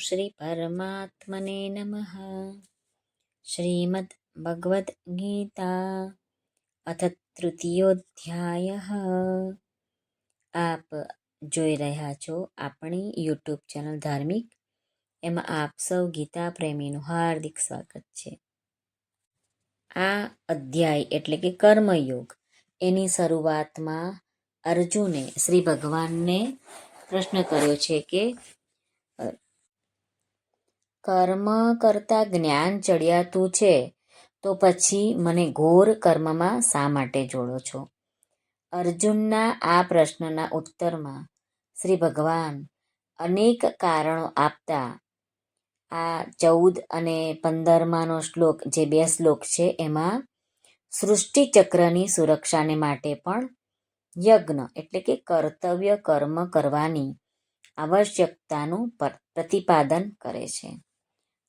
શ્રી પરમાત્મને નમઃ શ્રીમદ ભગવદ્ ગીતા અથ તૃતીયોધ્યાય આપ જોઈ રહ્યા છો આપણી યુટ્યુબ ચેનલ ધાર્મિક, એમાં આપ સૌ ગીતા પ્રેમીનું હાર્દિક સ્વાગત છે. આ અધ્યાય એટલે કે કર્મયોગ, એની શરૂઆતમાં અર્જુને શ્રી ભગવાનને પ્રશ્ન કર્યો છે કે કર્મ કરતા જ્ઞાન ચડિયાતું છે, તો પછી મને ઘોર કર્મમાં શા માટે જોડો છો? અર્જુનના આ પ્રશ્નના ઉત્તરમાં શ્રી ભગવાન અનેક કારણો આપતા આ ચૌદ અને પંદરમાંનો શ્લોક, જે બે શ્લોક છે, એમાં સૃષ્ટિ ચક્રની સુરક્ષાને માટે પણ યજ્ઞ એટલે કે કર્તવ્ય કર્મ કરવાની આવશ્યકતાનું પ્રતિપાદન કરે છે.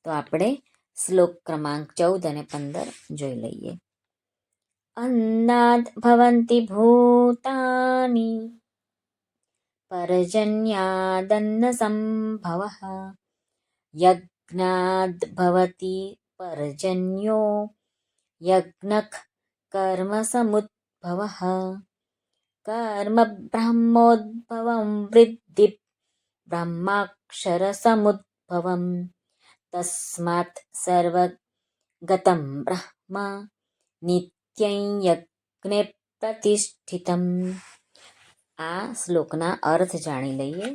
તો આપણે શ્લોક ક્રમાંક ચૌદ અને પંદર જોઈ લઈએ. અન્નાદ ભવંતિ ભૂતાની પર્જન્યાદન્ન સંભવ, યજ્ઞાદ ભવતિ પર્જન્યો યજ્ઞક કર્મ સમુદ્ભવ, કર્મ બ્રહ્મોદ્ભવમ વૃદ્ધિ બ્રહ્માક્ષર સમુદ્ભવમ તસ્માત સર્વગતમ બ્રહ્મ નિત્યં યજ્ઞે પ્રતિષ્ઠિતમ આ શ્લોકના અર્થ જાણી લઈએ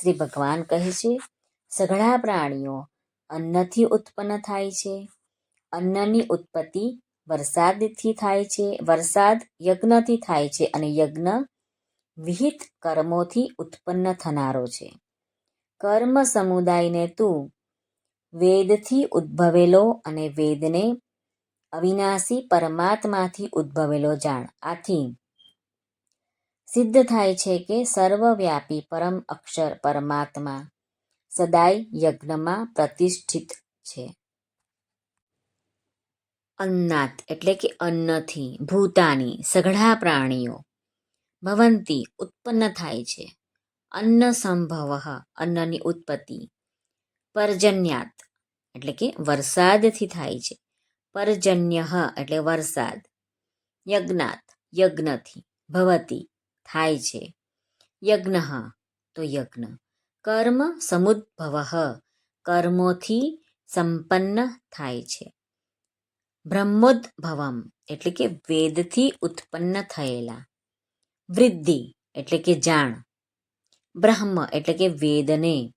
શ્રી ભગવાન કહે છે સઘળા પ્રાણીઓ અન્નથી ઉત્પન્ન થાય છે। અન્નની ઉત્પત્તિ વરસાદથી થાય છે, વરસાદ યજ્ઞથી થાય છે અને યજ્ઞ વિહિત કર્મોથી ઉત્પન્ન થનારો છે। કર્મ સમુદાયને તું વેદથી ઉદ્ભવેલો અને વેદને અવિનાશી પરમાત્માથી ઉદ્ભવેલો જાણ. આથી સિદ્ધ થાય છે કે સર્વવ્યાપી પરમ અક્ષર પરમાત્મા સદાય યજ્ઞમાં પ્રતિષ્ઠિત છે. અન્નાત એટલે કે અન્નથી ભૂતાની સઘળા પ્રાણીઓ ભવંતી ઉત્પન્ન થાય છે. અન્ન સંભવ અન્નની ઉત્પત્તિ પર્જન્યાત, એટલે કે વરસાદથી થાય છે. પર્જન્ય એટલે વરસાદ. યજ્ઞાત, યજ્ઞથી, ભવતી, થાય છે. યજ્ઞ તો યજ્ઞ. કર્મ સમુદ્ભવ, કર્મોથી સંપન્ન થાય છે. બ્રહ્મોદ્ભવમ એટલે કે વેદથી ઉત્પન્ન થયેલા. વૃદ્ધિ એટલે કે જાણ. બ્રહ્મ એટલે કે વેદને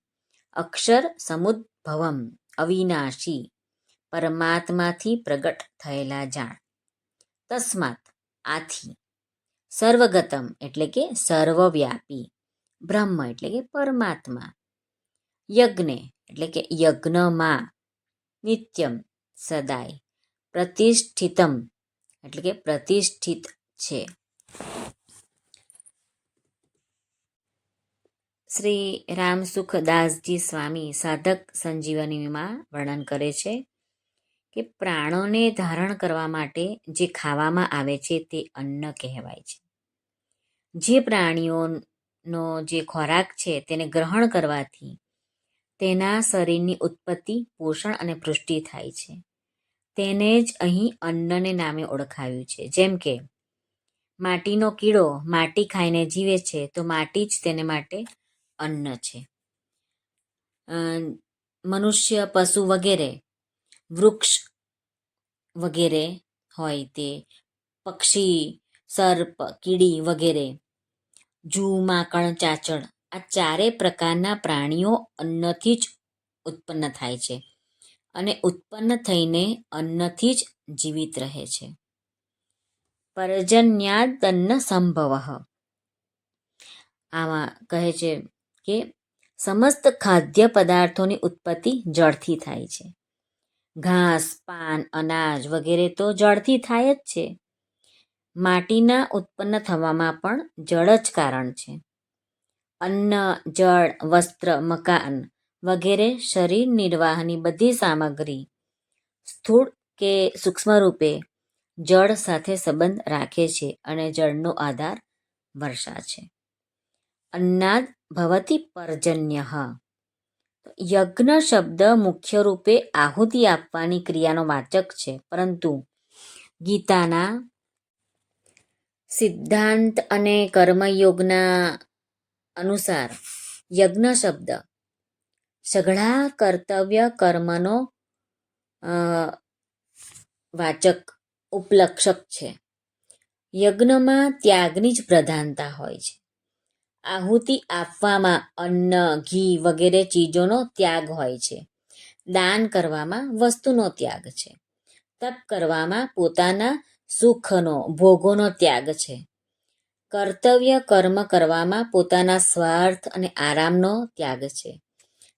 અક્ષર સમુદ્ભવમ, અવિનાશી, પરમાત્માથી પ્રગટ થયેલા જાણ. તસ્માત, આથી. સર્વગતમ એટલે કે સર્વવ્યાપી, બ્રહ્મ એટલે કે પરમાત્મા. યજ્ઞે એટલે કે યજ્ઞમાં. નિત્યમ, સદાય. પ્રતિષ્ઠિતમ એટલે કે પ્રતિષ્ઠિત છે. શ્રી રામસુખદાસજી સ્વામી સાધક સંજીવનીમાં વર્ણન કરે છે કે પ્રાણોને ધારણ કરવા માટે જે ખાવામાં આવે છે તે અન્ન કહેવાય છે. જે પ્રાણીઓનો જે ખોરાક છે તેને ગ્રહણ કરવાથી તેના શરીરની ઉત્પત્તિ, પોષણ અને પુષ્ટિ થાય છે. તેને જ અહીં અન્નને નામે ઓળખાવ્યું છે. જેમ કે માટીનો કીડો માટી ખાઈને જીવે છે તો માટી જ તેને માટે અન્ન છે. મનુષ્ય, પશુ વગેરે, વૃક્ષ વગેરે હોય તે, પક્ષી, સર્પ, કીડી વગેરે, જૂ, માકણ ચાચડ આ ચારે પ્રકારના પ્રાણીઓ અન્નથી જ ઉત્પન્ન થાય છે અને ઉત્પન્ન થઈને અન્નથી જ જીવિત રહે છે. પર્જન્યાદન્ન સંભવ આમાં કહે છે કે સમસ્ત ખાદ્ય પદાર્થોની ઉત્પત્તિ જળથી થાય છે. ઘાસ, પાન, અનાજ વગેરે તો જળથી થાય જ છે. માટીના ઉત્પન્ન થવામાં પણ જળ જ કારણ છે. અન્ન, જળ, વસ્ત્ર, મકાન વગેરે શરીર નિર્વાહની બધી સામગ્રી સ્થૂળ કે સૂક્ષ્મ રૂપે જળ સાથે સંબંધ રાખે છે અને જળનો આધાર વર્ષા છે. અન્નાદ ભવતી પર્જન્ય યજ્ઞ શબ્દ મુખ્ય રૂપે આહુતિ આપવાની ક્રિયાનો વાચક છે પરંતુ ગીતાના સિદ્ધાંત અને કર્મયોગના અનુસાર યજ્ઞ શબ્દ સઘળા કર્તવ્ય કર્મનો વાચક ઉપલક્ષક છે યજ્ઞમાં ત્યાગની જ પ્રધાનતા હોય છે આહુતિ આપવામાં અન્ન, ઘી વગેરે ચીજોનો ત્યાગ હોય છે. દાન કરવામાં વસ્તુનો ત્યાગ છે. તપ કરવામાં પોતાના સુખનો, ભોગોનો ત્યાગ છે. કર્તવ્ય કર્મ કરવામાં પોતાના સ્વાર્થ અને આરામનો ત્યાગ છે.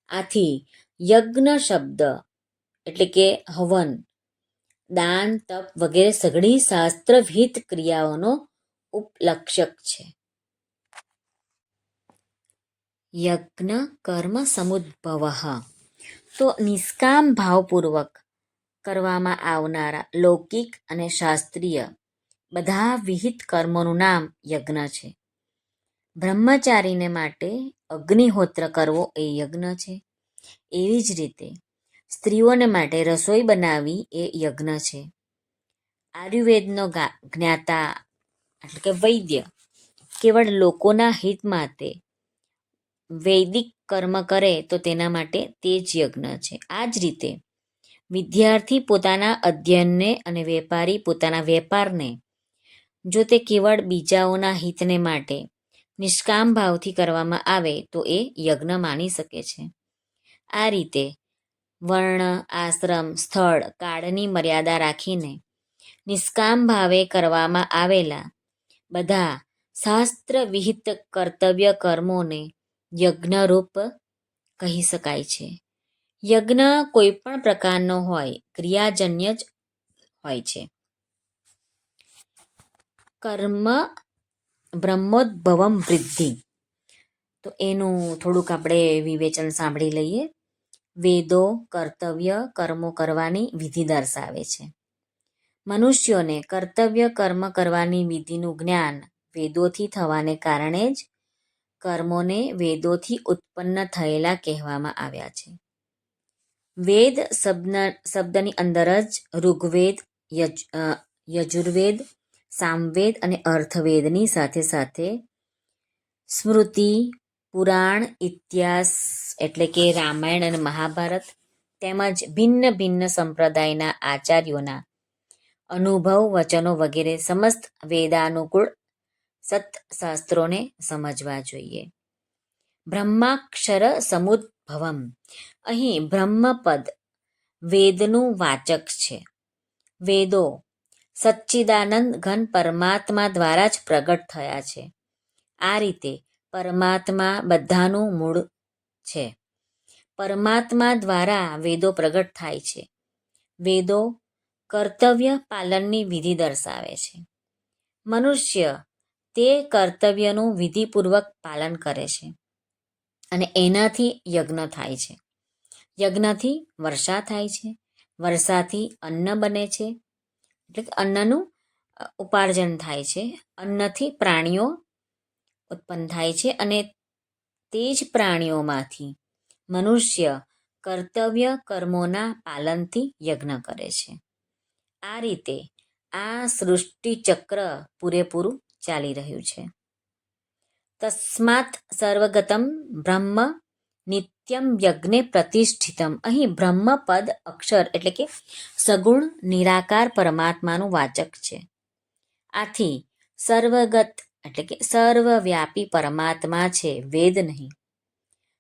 આથી યજ્ઞ શબ્દ એટલે કે હવન, દાન, તપ વગેરે સઘળી શાસ્ત્રવિહિત ક્રિયાઓનો ઉપલક્ષક છે. યજ્ઞ કર્મ સમુદ્ભવ. તો નિષ્કામ ભાવપૂર્વક કરવામાં આવનારા લૌકિક અને શાસ્ત્રીય બધા વિહિત કર્મોનું નામ યજ્ઞ છે. બ્રહ્મચારીને માટે અગ્નિહોત્ર કરવો એ યજ્ઞ છે. એવી જ રીતે સ્ત્રીઓને માટે રસોઈ બનાવવી એ યજ્ઞ છે. આયુર્વેદનો જ્ઞાતા એટલે કે વૈદ્ય કેવળ લોકોના હિત માટે વૈદિક કર્મ કરે તો તેના માટે તે જ યજ્ઞ છે. આ જ રીતે વિદ્યાર્થી પોતાના અધ્યયનને અને વેપારી પોતાના વેપારને, જો તે કેવળ બીજાઓના હિતને માટે નિષ્કામ ભાવથી કરવામાં આવે તો એ યજ્ઞ માની શકે છે. આ રીતે વર્ણ, આશ્રમ, સ્થળ, કાળની મર્યાદા રાખીને નિષ્કામ ભાવે કરવામાં આવેલા બધા શાસ્ત્ર વિહિત કર્તવ્ય કર્મોને યજ્ઞરૂપ કહી શકાય છે. યજ્ઞ કોઈ પણ પ્રકારનો હોય, ક્રિયાજન્ય જ હોય છે. કર્મ બ્રહ્મોદ્ભવમ વૃદ્ધિ. તો એનું થોડુંક આપણે વિવેચન સાંભળી લઈએ. વેદો, કર્તવ્ય, કર્મો કરવાની વિધિ દર્શાવે છે. મનુષ્યોને કર્તવ્ય કર્મ કરવાની વિધિનું જ્ઞાન વેદોથી થવાને કારણે જ કર્મોને વેદોથી ઉત્પન્ન થયેલા કહેવામાં આવ્યા છે. વેદ શબ્દ, શબ્દની અંદર જ ઋગ્વેદ, યજ યજુર્વેદ, સામવેદ અને અર્થવેદની સાથે સાથે સ્મૃતિ, પુરાણ, ઇતિહાસ એટલે કે રામાયણ અને મહાભારત તેમજ ભિન્ન ભિન્ન સંપ્રદાયના આચાર્યોના અનુભવ, વચનો વગેરે સમસ્ત વેદાનુકૂળ સત્શાસ્ત્રોને સમજવા જોઈએ. બ્રહ્માક્ષર સમુદ્ભવમ. અહીં બ્રહ્મપદ વેદનું વાચક છે. વેદો સચ્ચિદાનંદ ઘન પરમાત્મા દ્વારા જ પ્રગટ થયા છે. આ રીતે પરમાત્મા બધાનું મૂળ છે. પરમાત્મા દ્વારા વેદો પ્રગટ થાય છે. વેદો કર્તવ્ય પાલનની વિધિ દર્શાવે છે. મનુષ્ય તે કર્તવ્યનું વિધિપૂર્વક પાલન કરે છે અને એનાથી યજ્ઞ થાય છે. યજ્ઞથી વર્ષા થાય છે. વર્ષાથી અન્ન બને છે. એટલે કે અન્નનું ઉપાર્જન થાય છે. અન્નથી પ્રાણીઓ ઉત્પન્ન થાય છે અને તે જ પ્રાણીઓમાંથી મનુષ્ય કર્તવ્ય કર્મોના પાલનથી યજ્ઞ કરે છે. આ રીતે આ સૃષ્ટિ ચક્ર પૂરેપૂરું ચાલી રહ્યું છે. તસ્માત સર્વગતમ બ્રહ્મ નિત્યમ યજ્ઞે પ્રતિષ્ઠિતમ. અહીં બ્રહ્મ પદ અક્ષર એટલે કે સગુણ નિરાકાર પરમાત્માનું વાચક છે. આથી સર્વગત એટલે કે સર્વવ્યાપી પરમાત્મા છે, વેદ નહીં.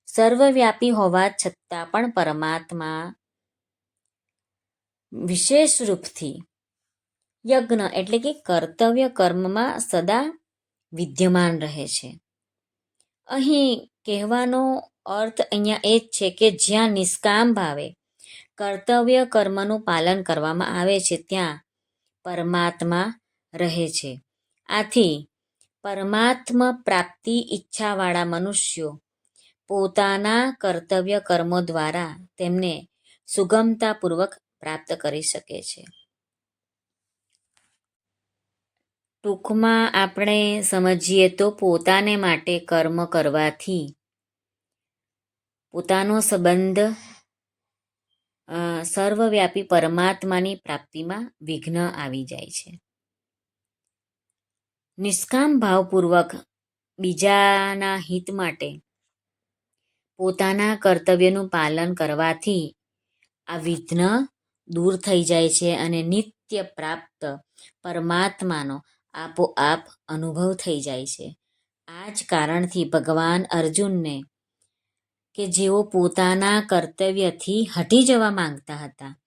સર્વવ્યાપી હોવા છતાં પણ પરમાત્મા વિશેષ રૂપથી યજ્ઞ એટલે કે કર્તવ્ય કર્મમાં સદા વિદ્યમાન રહે છે. અહીં કહેવાનો અર્થ અહીંયા એ જ છે કે જ્યાં નિષ્કામ ભાવે કર્તવ્ય કર્મનું પાલન કરવામાં આવે છે, ત્યાં પરમાત્મા રહે છે. આથી પરમાત્મ પ્રાપ્તિ ઈચ્છાવાળા મનુષ્યો પોતાના કર્તવ્ય કર્મો દ્વારા તેમને સુગમતાપૂર્વક પ્રાપ્ત કરી શકે છે. ટૂંકમાં આપણે સમજીએ તો પોતાને માટે કર્મ કરવાથી. પોતાનો સંબંધ સર્વવ્યાપી પરમાત્માની પ્રાપ્તિમાં વિઘ્ન આવી જાય છે. નિષ્કામ ભાવપૂર્વક બીજાના હિત માટે પોતાના કર્તવ્યનું પાલન કરવાથી આ વિઘ્ન દૂર થઈ જાય છે અને નિત્ય પ્રાપ્ત પરમાત્માનો આપોઆપ અનુભવ થઈ જાય છે. આ જ કારણથી ભગવાન અર્જુનને કે જેઓ પોતાના કર્તવ્યથી હટી જવા માંગતા હતા,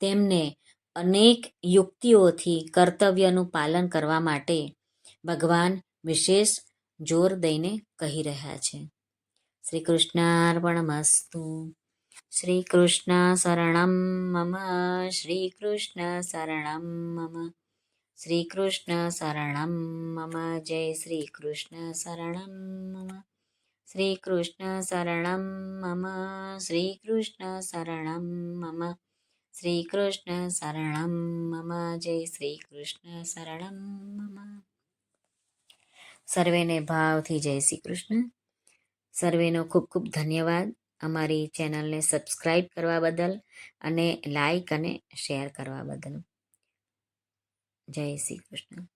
તેમને અનેક યુક્તિઓથી કર્તવ્યનું પાલન કરવા માટે ભગવાન વિશેષ જોર દઈને કહી રહ્યા છે. શ્રી કૃષ્ણાર્પણમસ્તુ શ્રી કૃષ્ણ શરણમ મમ. શ્રી કૃષ્ણ શરણમ મમ. શ્રી કૃષ્ણ શરણમ મમ જય શ્રી કૃષ્ણ શરણમ મમ શ્રી કૃષ્ણ શરણમ મમ શ્રી કૃષ્ણ શરણમ મમ શ્રી કૃષ્ણ શરણમ મમ જય શ્રી કૃષ્ણ શરણમ મમ સર્વેને ભાવથી જય શ્રી કૃષ્ણ સર્વેનો ખૂબ ખૂબ ધન્યવાદ અમારી ચેનલને સબસ્ક્રાઈબ કરવા બદલ અને લાઈક અને શેર કરવા બદલ. જય શ્રી કૃષ્ણ.